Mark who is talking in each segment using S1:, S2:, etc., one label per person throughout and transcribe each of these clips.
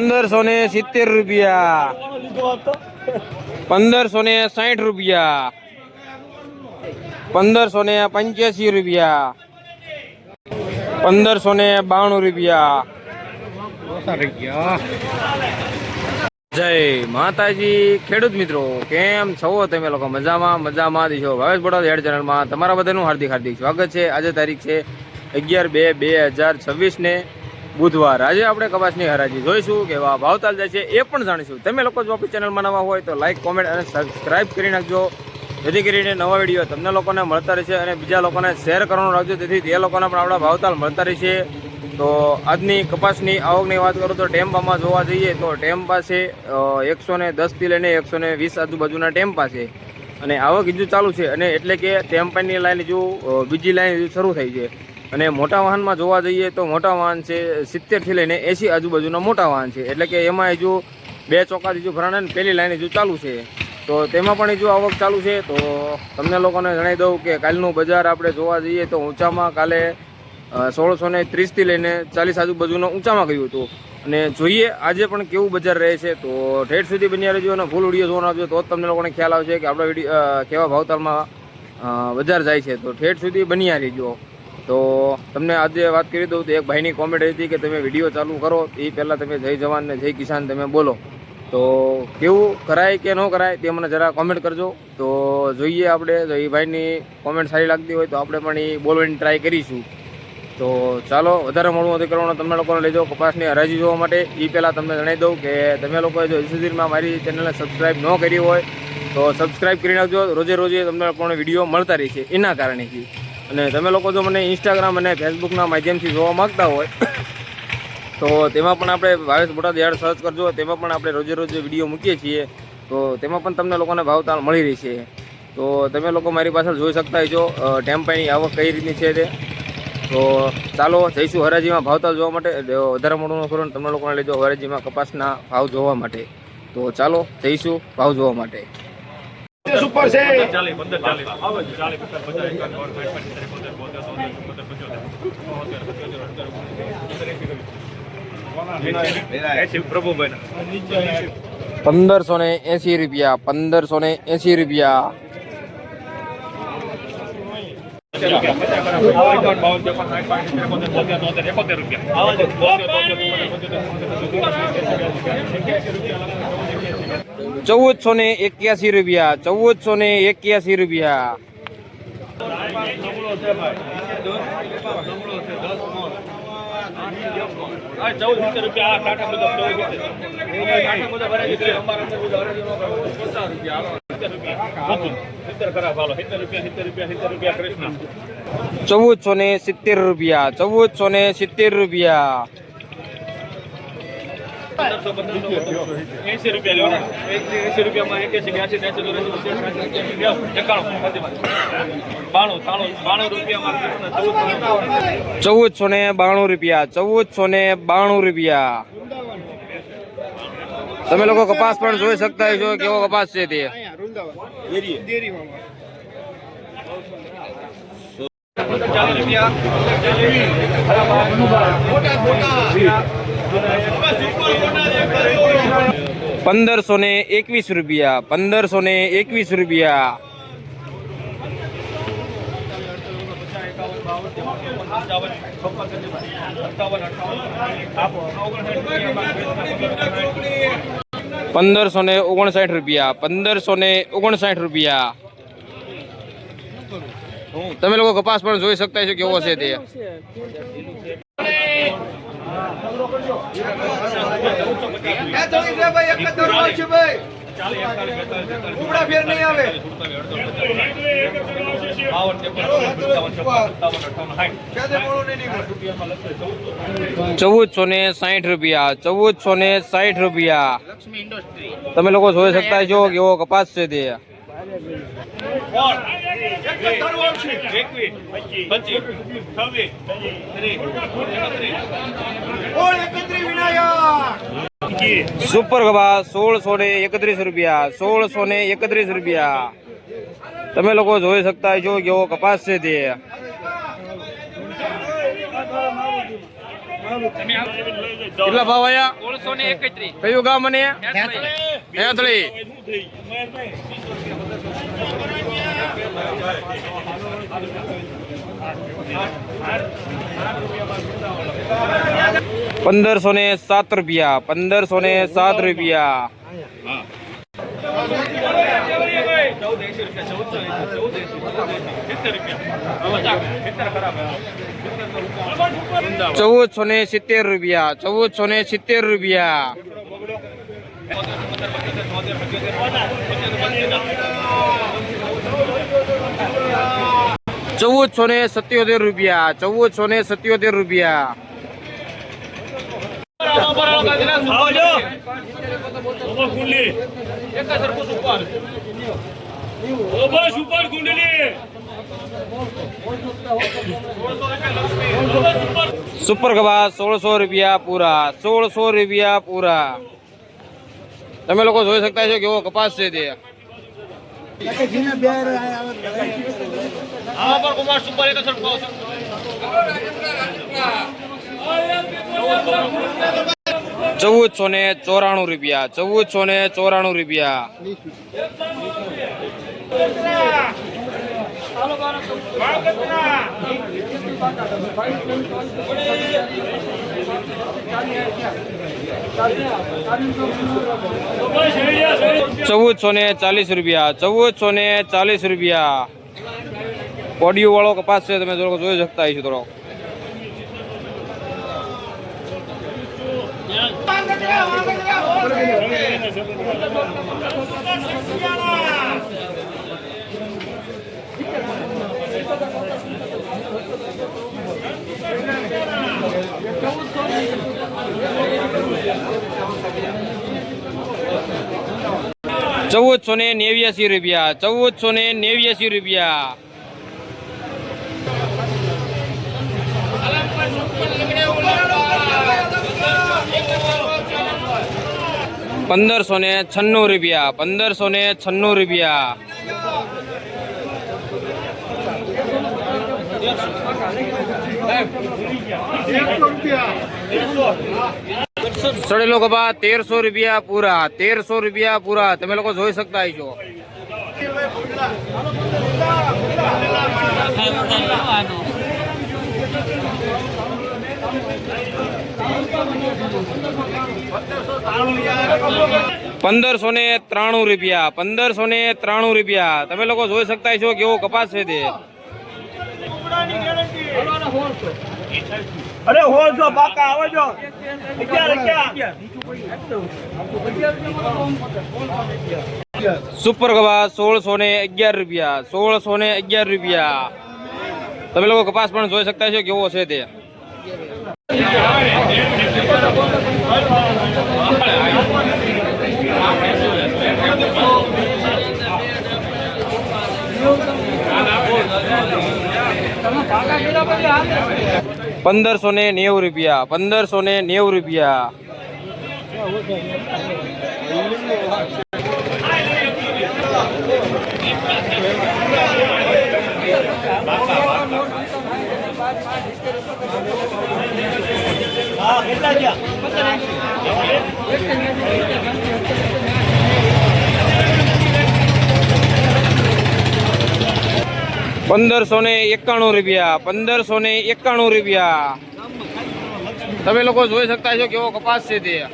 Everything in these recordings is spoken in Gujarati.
S1: પંદરસો ને સિત્તેર રૂપિયા. પંદરસો ને સાઠ રૂપિયા. પંદરસો ને પંચ્યાસી રૂપિયા. પંદરસો ને બાણું રૂપિયા. જય માતાજી. ખેડૂત મિત્રો, કેમ છો તમે લોકો? મજામાં મજામાં દીશો ભાવેશ બોટાદ હેડ ચેનલમાં તમારા બધાનું હાર્દિક હાર્દિક સ્વાગત છે. આજે તારીખ છે અગિયાર બે બે હજાર છવ્વીસને. બુધવાર. આજે આપણે કપાસની હરાજી જોઈશું કે ભાવ ભાવતાલ જાય છે એ પણ જાણીશું. તમે લોકો જો આપણી ચેનલમાં નવા હોય તો લાઈક કોમેન્ટ અને સબસ્ક્રાઇબ કરી નાખજો. જેથી કરીને નવા વીડિયો તમને લોકોને મળતા રહેશે અને બીજા લોકોને શેર કરવાનું રાખજો. તેથી તે લોકોને પણ આપણા ભાવતાલ મળતા રહેશે. તો આજની કપાસની આવકની વાત કરું તો ટેમ્પામાં જોવા જઈએ તો ટેમ્પા છે એકસો ને દસથી લઈને એકસો ને વીસ આજુબાજુના ટેમ્પા છે અને આવક હજુ ચાલુ છે અને એટલે કે ટેમ્પાની લાઈન હજુ બીજી લાઈન હજુ શરૂ થઈ છે. અને મોટા વાહનમાં જોવા જઈએ તો મોટા વાહન છે, સિત્તેરથી લઈને એંસી આજુબાજુના મોટા વાહન છે. એટલે કે એમાં હજુ બે ચોકાથી હજુ ભરાણા ને પહેલી લાઈન હજુ ચાલુ છે, તો તેમાં પણ હજુ આવક ચાલુ છે, તો તમને લોકોને જણાવી દઉં કે કાલનું બજાર આપણે જોવા જઈએ તો ઊંચામાં કાલે સોળસો ને ત્રીસથી લઈને ચાલીસ આજુબાજુનો ઊંચામાં ગયું હતું. અને જોઈએ આજે પણ કેવું બજાર રહે છે, તો ઠેઠ સુધી બન્યા રહેજો અને ફૂલ વીડિયો જોવાનો આપજો તો જ તમને લોકોને ખ્યાલ આવશે કે આપણા વીડિયો કેવા ભાવતાલમાં બજાર જાય છે. તો ઠેઠ સુધી બન્યા રહેજો. તો તમને આજે વાત કરી દઉં તો એક ભાઈની કોમેન્ટ હતી કે તમે વીડિયો ચાલુ કરો. એ પહેલાં તમે જય જવાન ને જય કિસાન તમે બોલો. તો કેવું કરાય કે ન કરાય તે મને જરા કોમેન્ટ કરજો. તો જોઈએ આપણે, જો એ ભાઈની કોમેન્ટ સારી લાગતી હોય તો આપણે પણ એ બોલવાની ટ્રાય કરીશું. તો ચાલો, વધારે મોડું નથી કરવાનું. તમે લોકોને લઈ જાઓ કપાસની હરાજી જોવા માટે. એ પહેલાં તમને જણાવી દઉં કે તમે લોકોએ જો સુધીમાં મારી ચેનલને સબસ્ક્રાઈબ ન કરી હોય તો સબસ્ક્રાઈબ કરી નાખજો. રોજે રોજે તમને લોકોને વીડિયો મળતા રહેશે. એના કારણેથી અને તમે લોકો જો મને ઇન્સ્ટાગ્રામ અને ફેસબુકના માધ્યમથી જોવા માગતા હોય, તો તેમાં પણ આપણે ભાવેશ બોટાદ યાર્ડ સર્ચ કરજો. તેમાં પણ આપણે રોજે રોજે વીડિયો મૂકીએ છીએ. તો તેમાં પણ તમને લોકોને ભાવતાલ મળી રહી છે તો તમે લોકો મારી પાછળ જોઈ શકતા છો ટેમ્પાની આવક કઈ રીતની છે તે. તો ચાલો જઈશું હરાજીમાં ભાવતાલ જોવા માટે વધારે મોટું કરું તમને લોકોને લઈ જાઓ હરાજીમાં કપાસના ભાવ જોવા માટે. તો ચાલો, જઈશું ભાવ જોવા માટે.
S2: સુપર છે
S1: પંદરસો ને એંસી રૂપિયા પંદરસો ને એંસી રૂપિયા ચૌદસો ને એક્યાસી રૂપિયા ચૌદસો ને એક્યાસી રૂપિયા. ચૌદસો ને સિત્તેર રૂપિયા ચૌદસો ને સિત્તેર રૂપિયા.
S2: એસી રૂપિયા લેવાના. એસી રૂપિયામાં એક્યાસી બ્યાસી ત્યાસી ચોરાસી એકાણું બાણું ત્રાણું બાણું રૂપિયામાં ચૌદ
S1: ચૌદસો ને બાણું રૂપિયા ચૌદસો ને બાણું રૂપિયા. તમે લોકો કપાસ પણ જોઈ શકતા છો કેવો કપાસ છે તે?
S2: ચાલીસ રૂપિયા
S1: ને એકવીસ રૂપિયા પંદરસો ને એકવીસ રૂપિયા. પંદરસો ને ઓગણસાઠ રૂપિયા પંદરસો ને ઓગણસાઠ રૂપિયા. તમે લોકો કપાસ પણ જોઈ શકતા છો કેવો છે તે. ચૌદસો ને સાઠ રૂપિયા ચૌદસો ને સાઠ રૂપિયા. તમે લોકો જોઈ શકતા છો કેવો કપાસ છે તે. સુપર કપાસ સોળસો ને એકત્રીસ રૂપિયા, સોળસો ને એકત્રીસ રૂપિયા તમે લોકો જોઈ શકતા છો કેવો કપાસ છે તે. કેટલા ભાવ આયા?
S2: સોળસો ને એકત્રીસ.
S1: કયું ગામ મને હેતળી. પંદરસો ને સાત રૂપિયા પંદરસો ને સાત રૂપિયા.
S2: ચૌદ રૂપિયા ચૌદસો એંશી સિત્તેર રૂપિયા
S1: ચૌદસો ને સિત્તેર રૂપિયા. ચૌદસો ને સત્યોતેર રૂપિયા ચૌદસો ને સત્યોતેર રૂપિયા. ને સત્યોતેર રૂપિયા સુપર કબાસ સોળસો રૂપિયા પૂરા સોળસો રૂપિયા પૂરા તમે લોકો જોઈ શકતા છો કેવો કપાસ છે તે.
S2: આમાં પણ કુમાર સુપર એક સરખો
S1: ચૌદસો ને ચોરાણું રૂપિયા ચૌદસો ને ચોરાણું રૂપિયા. ચૌદસો ને ચાલીસ રૂપિયા, ચૌદસો ને ચાલીસ રૂપિયા. કોડિયું વાળો કપાસ છે, તમે લોકો જોઈ શકતા છો થોડો ચૌદસો ને નેવ્યાસી રૂપિયા, ચૌદસો ને નેવ્યાસી રૂપિયા. પંદરસો ને છન્નું રૂપિયા, પંદરસો ને છન્નું રૂપિયા. સડેલો બા તેરસો રૂપિયા પૂરા, તેરસો રૂપિયા પૂરા. તમે લોકો જોઈ શકતા છો પંદરસો ને ત્રાણું રૂપિયા, પંદરસો ને ત્રાણું રૂપિયા. તમે લોકો જોઈ શકતા છો કેવો કપાસ છે તે.
S3: અરે હો જો, બાકા, આવે જો.
S1: સુપર કપાસ સોળસો ને અગિયાર રૂપિયા, સોળસો ને અગિયાર રૂપિયા. તમે લોકો કપાસ પણ જોઈ શકતા છો કેવો છે તે. પંદરસો ને નેવું રૂપિયા પંદરસો ને નેવું રૂપિયા.
S3: કેટલા ગયા
S1: પંદરસો ને એકાણું રૂપિયા પંદરસો ને એકાણું રૂપિયા. તમે લોકો જોઈ શકતા છો કેવો કપાસ છે તે.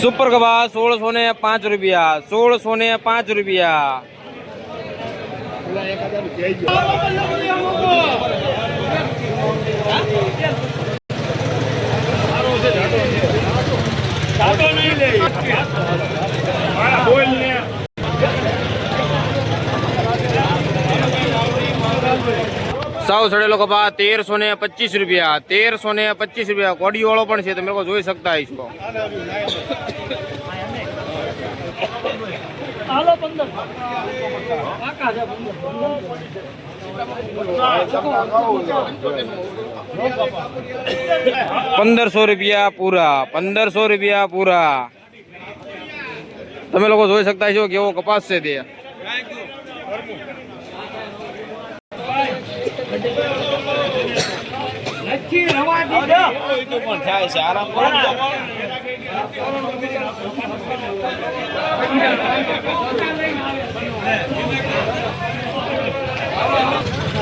S1: સુપર કપાસ સોળસો ને પાંચ રૂપિયા સોળસો ને પાંચ રૂપિયા. સાવ સડેલો કપા તેરસો ને પચીસ રૂપિયા, તેરસો ને પચીસ રૂપિયા. કોડી વાળો પણ છે તમે લોકો જોઈ શકતા હશો
S3: હાલો, પંદર. કાકા છે
S1: પંદરસો રૂપિયા પૂરા, પંદરસો રૂપિયા પૂરા. તમે લોકો જોઈ શકતા છો કેવો કપાસ છે તે.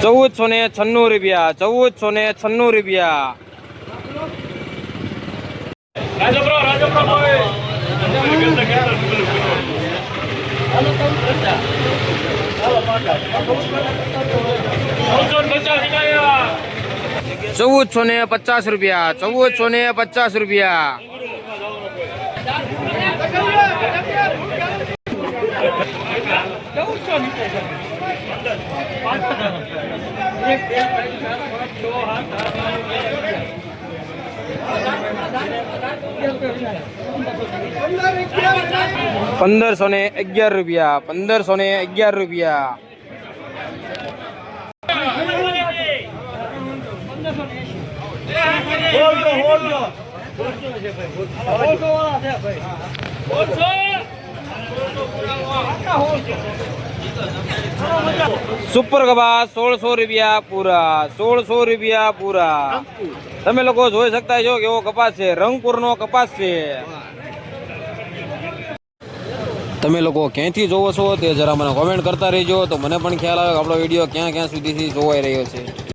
S1: ચૌદસો ને છન્નું રૂપિયા ચૌદસો ને છન્નું રૂપિયા.
S2: રાજપુરો રાજપુરો ભાઈ ચૌદસો ને પચાસ રૂપિયા
S1: ચૌદસો ને પચાસ રૂપિયા ચૌદસો ને પચાસ રૂપિયા. પંદરસો ને અગિયાર રૂપિયા પંદરસો ને અગિયાર રૂપિયા. સુપર કબા સોળસો રૂપિયા પૂરા, સોળસો રૂપિયા પૂરા. તમે લોકો જોઈ શકતા છો કેવો કપાસ છે, રંગપુરનો કપાસ છે. તમે લોકો ક્યાંથી જોવો છો તે જરા મને કોમેન્ટ કરતા રહેજો, તો મને પણ ખ્યાલ આવે કે આપણો વીડિયો ક્યાં ક્યાં સુધીથી જોવાઈ રહ્યો છે.